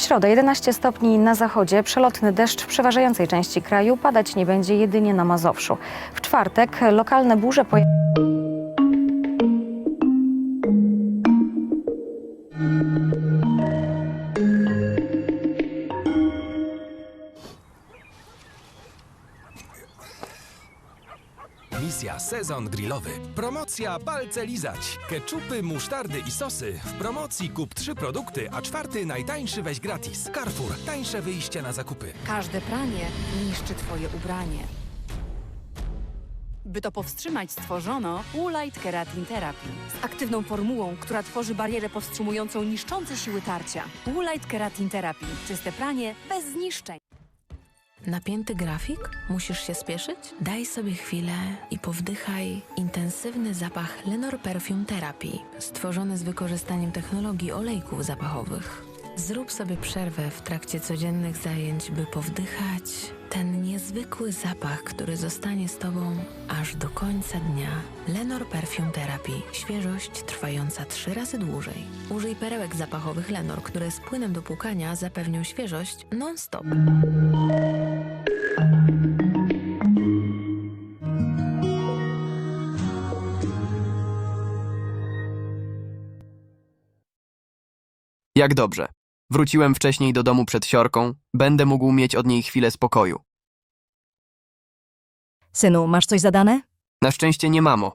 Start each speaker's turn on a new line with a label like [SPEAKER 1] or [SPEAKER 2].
[SPEAKER 1] środę 11 stopni na zachodzie, przelotny deszcz w przeważającej części kraju, padać nie będzie jedynie na Mazowszu. W czwartek lokalne burze pojawią
[SPEAKER 2] Misja Sezon Grillowy. Promocja palce lizać. Keczupy, musztardy i sosy. W promocji kup trzy produkty, a czwarty najtańszy weź gratis. Carrefour. Tańsze wyjście na zakupy.
[SPEAKER 3] Każde pranie niszczy twoje ubranie. By to powstrzymać, stworzono Woolite Keratin Therapy z aktywną formułą, która tworzy barierę powstrzymującą niszczące siły tarcia. Woolite Keratin Therapy. Czyste pranie bez zniszczeń.
[SPEAKER 4] Napięty grafik? Musisz się spieszyć? Daj sobie chwilę i powdychaj intensywny zapach Lenor Perfume Therapy, stworzony z wykorzystaniem technologii olejków zapachowych. Zrób sobie przerwę w trakcie codziennych zajęć, by powdychać ten niezwykły zapach, który zostanie z Tobą aż do końca dnia. Lenor Perfume Therapy. Świeżość trwająca trzy razy dłużej. Użyj perełek zapachowych Lenor, które z płynem do płukania zapewnią świeżość non-stop.
[SPEAKER 5] Jak dobrze. Wróciłem wcześniej do domu przed siorką, będę mógł mieć od niej chwilę spokoju.
[SPEAKER 6] Synu, masz coś zadane?
[SPEAKER 5] Na szczęście nie mamo.